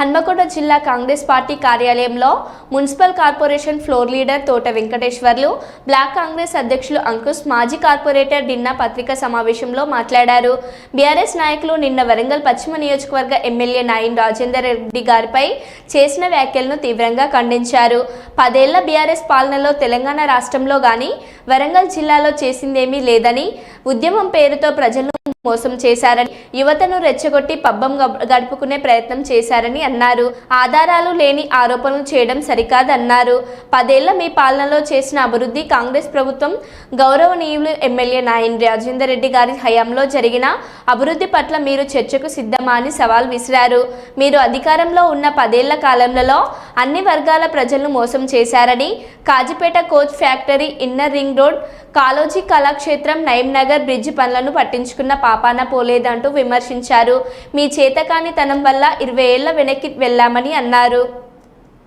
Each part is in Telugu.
హన్మకొండ జిల్లా కాంగ్రెస్ పార్టీ కార్యాలయంలో municipal corporation floor leader Thota Venkateswarlu block Congress అధ్యక్షులు అంకుష్ మాజీ కార్పొరేటర్ నిన్న పత్రికా సమావేశంలో మాట్లాడారు. బీఆర్ఎస్ నాయకులు నిన్న వరంగల్ పశ్చిమ నియోజకవర్గ ఎమ్మెల్యే నాయన్ రాజేందర్ రెడ్డి గారిపై చేసిన వ్యాఖ్యలను తీవ్రంగా ఖండించారు. పదేళ్ళ బీఆర్ఎస్ పాలనలో తెలంగాణ రాష్ట్రంలో గాని వరంగల్ జిల్లాలో చేసిందేమీ లేదని ఉద్యమం పేరుతో ప్రజలు మోసం చేశారని యువతను రెచ్చగొట్టి పబ్బం గడుపుకునే ప్రయత్నం చేశారని అన్నారు. ఆధారాలు లేని ఆరోపణలు చేయడం సరికాదన్నారు. పదేళ్ళ మీ పాలనలో చేసిన అభివృద్ధి కాంగ్రెస్ ప్రభుత్వం గౌరవనీయులు ఎమ్మెల్యే నాయన్ రాజేందర్ రెడ్డి గారి హయాంలో జరిగిన అభివృద్ధి పట్ల మీరు చర్చకు సిద్ధమా అని సవాల్ విసిరారు. మీరు అధికారంలో ఉన్న పదేళ్ళ కాలంలో అన్ని వర్గాల ప్రజలను మోసం చేశారని Kazipet coach factory inner ring road Kaloji Kalakshetram Nayeem Nagar bridge పనులను పట్టించుకున్న పాపాన పోలేదంటూ విమర్శించారు. మీ చేతకానితనం వల్ల ఇరవై ఏళ్ళ వెనక్కి వెళ్ళామని అన్నారు.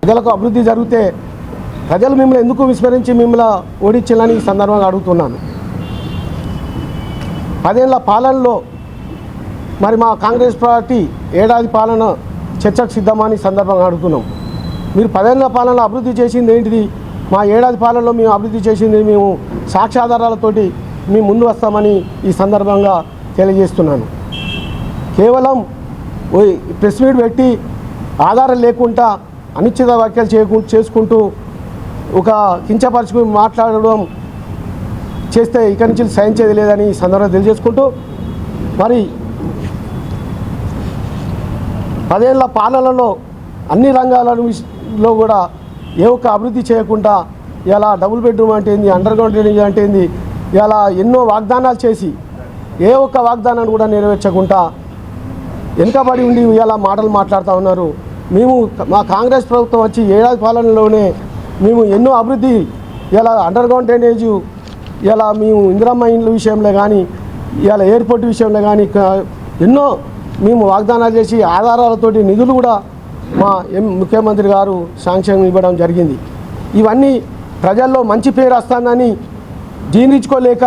ప్రజలకు అభివృద్ధి జరిగితే ప్రజలు మిమ్మల్ని ఎందుకు విస్మరించి మిమ్మల్ని ఓడించాలని ఈ సందర్భంగా అడుగుతున్నాను. పదేళ్ళ పాలనలో మరి మా కాంగ్రెస్ పార్టీ ఏడాది పాలన చర్చకు సిద్ధమని సందర్భంగా అడుగుతున్నాం. మీరు పదేళ్ళ పాలనలో అభివృద్ధి చేసింది ఏంటిది? మా ఏడాది పాలనలో మేము అభివృద్ధి చేసింది మేము సాక్ష్యాధారాలతోటి మేము ముందు వస్తామని ఈ సందర్భంగా తెలియజేస్తున్నాను. కేవలం ఓ ప్రెస్ మీట్ పెట్టి ఆధారం లేకుండా అనిశ్చిత వ్యాఖ్యలు చేయకు చేసుకుంటూ ఒక కించపరచుకుని మాట్లాడడం చేస్తే ఇక్కడి నుంచి సహించేది లేదని ఈ సందర్భంగా తెలియజేసుకుంటూ మరి పదేళ్ళ పాలనలో అన్ని రంగాలలో కూడా ఏ ఒక్క అభివృద్ధి చేయకుండా ఇలా డబుల్ బెడ్రూమ్ అంటే ఏంది అండర్ గ్రౌండ్ డ్రైనేజ్ అంటే ఏంది ఇలా ఎన్నో వాగ్దానాలు చేసి ఏ ఒక్క వాగ్దానాన్ని కూడా నెరవేర్చకుండా వెనుకబడి ఉండి ఇలా మాటలు మాట్లాడుతూ ఉన్నారు. మేము మా కాంగ్రెస్ ప్రభుత్వం వచ్చి ఏడాది పాలనలోనే మేము ఎన్నో అభివృద్ధి ఇలా అండర్ గ్రౌండ్ డ్రైనేజ్ ఇలా మేము ఇందిరమ్మ ఇండ్ల విషయంలో కానీ ఇలా ఎయిర్పోర్ట్ విషయంలో కానీ ఎన్నో మేము వాగ్దానాలు చేసి ఆధారాలతోటి నిధులు కూడా మా ముఖ్యమంత్రి గారు శాంక్షన్ ఇవ్వడం జరిగింది. ఇవన్నీ ప్రజల్లో మంచి పేరు వస్తుందని జీర్ణించుకోలేక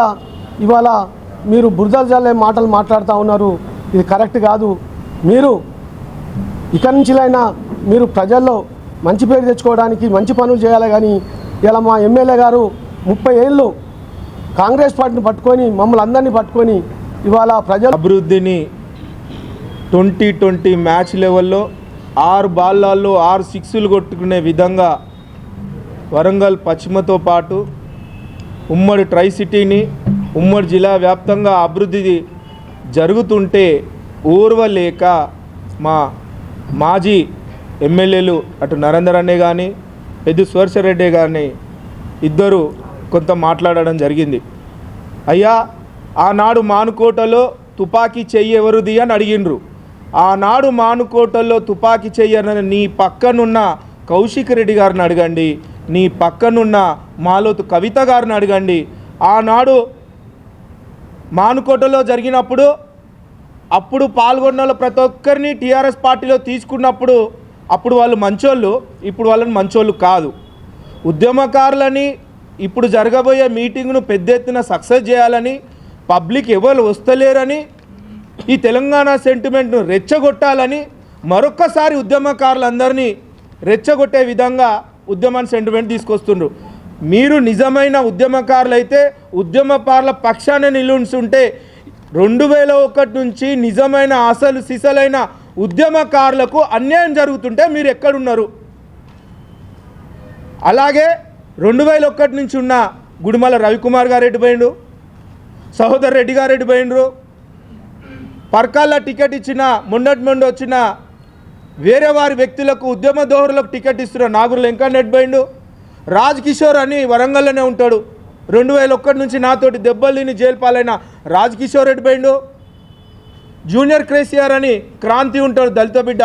ఇవాళ మీరు బురదలు జల్లే మాటలు మాట్లాడుతూ ఉన్నారు. ఇది కరెక్ట్ కాదు. మీరు ఇక్కడి నుంచిలైనా మీరు ప్రజల్లో మంచి పేరు తెచ్చుకోవడానికి మంచి పనులు చేయాలి కానీ ఇలా మా ఎమ్మెల్యే గారు ముప్పై ఏళ్ళు కాంగ్రెస్ పార్టీని పట్టుకొని మమ్మల్ని అందరినీ పట్టుకొని ఇవాళ ప్రజల అభివృద్ధిని ట్వంటీ ట్వంటీ మ్యాచ్ లెవెల్లో ఆరు బాల్లాల్లో ఆరు సిక్స్లు కొట్టుకునే విధంగా వరంగల్ పశ్చిమతో పాటు ఉమ్మడి ట్రై సిటీని ఉమ్మడి జిల్లా వ్యాప్తంగా అభివృద్ధి జరుగుతుంటే ఊర్వలేక మా మాజీ ఎమ్మెల్యేలు అటు నరేందర్ అన్నే కానీ పెద్ద సువర్షరెడ్డి కానీ ఇద్దరు కొంత మాట్లాడడం జరిగింది. అయ్యా ఆనాడు మానుకోటలో తుపాకీ చెయ్యి అని అడిగిండ్రు. ఆనాడు మానుకోటలో తుపాకీ చెయ్యనని నీ పక్కనున్న కౌశిక్ రెడ్డి గారిని అడగండి నీ పక్కనున్న మాలోతు కవిత గారిని అడగండి. ఆనాడు మానుకోటలో జరిగినప్పుడు అప్పుడు పాల్గొన్న ప్రతి ఒక్కరిని టీఆర్ఎస్ పార్టీలో తీసుకున్నప్పుడు అప్పుడు వాళ్ళు మంచోళ్ళు ఇప్పుడు వాళ్ళని మంచోళ్ళు కాదు. ఉద్యమకారులని ఇప్పుడు జరగబోయే మీటింగ్ను పెద్ద ఎత్తున సక్సెస్ చేయాలని పబ్లిక్ ఎవరు వస్తలేరని ఈ తెలంగాణ సెంటిమెంట్ను రెచ్చగొట్టాలని మరొక్కసారి ఉద్యమకారులందరినీ రెచ్చగొట్టే విధంగా ఉద్యమాన్ని సెంటిమెంట్ తీసుకొస్తుండ్రు. మీరు నిజమైన ఉద్యమకారులైతే అయితే ఉద్యమకారుల పక్షాన నిలుంటుంటే రెండు వేల ఒకటి నుంచి నిజమైన అసలు సిసలైన ఉద్యమకారులకు అన్యాయం జరుగుతుంటే మీరు ఎక్కడున్నారు? అలాగే రెండు వేల ఒకటి నుంచి ఉన్న గుడిమల రవికుమార్ గారు ఎటు పోయిండు సహోదర్ రెడ్డి గారు ఎటు పోయిండ్రు? పర్కాల్లో టికెట్ ఇచ్చిన మొన్నటి మొండి వచ్చిన వేరే వారి వ్యక్తులకు ఉద్యమ దోహరులకు టికెట్ ఇస్తున్న నాగురు వెంకన్న ఎటు పోయిండు? రాజ్ కిషోర్ అని వరంగల్లోనే ఉంటాడు. రెండు వేల ఒక్కటి నుంచి నాతోటి దెబ్బలు తిని జైలు పాలైన రాజ్ కిషోర్ ఎటు బైండు జూనియర్ క్రేసిఆర్ అని క్రాంతి ఉంటాడు దళిత బిడ్డ.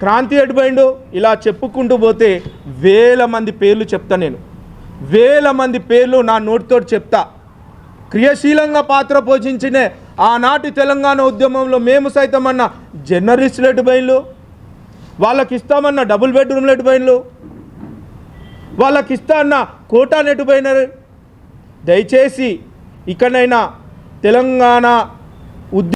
క్రాంతి ఎడిపోయిండు ఇలా చెప్పుకుంటూ పోతే వేల మంది పేర్లు చెప్తా నేను. వేల మంది పేర్లు నా నోటితో చెప్తా. క్రియాశీలంగా పాత్ర పోషించిన ఆనాటి తెలంగాణ ఉద్యమంలో మేము సైతం అన్న జర్నలిస్టులు ఎటుపోయిన్లు వాళ్ళకి ఇస్తామన్న డబుల్ బెడ్రూమ్లు ఎటుపోయిన్లు వాళ్ళకి ఇస్తా అన్న కోటా నెట్టుపోయినారు దయచేసి ఇక్కడైనా తెలంగాణ ఉద్య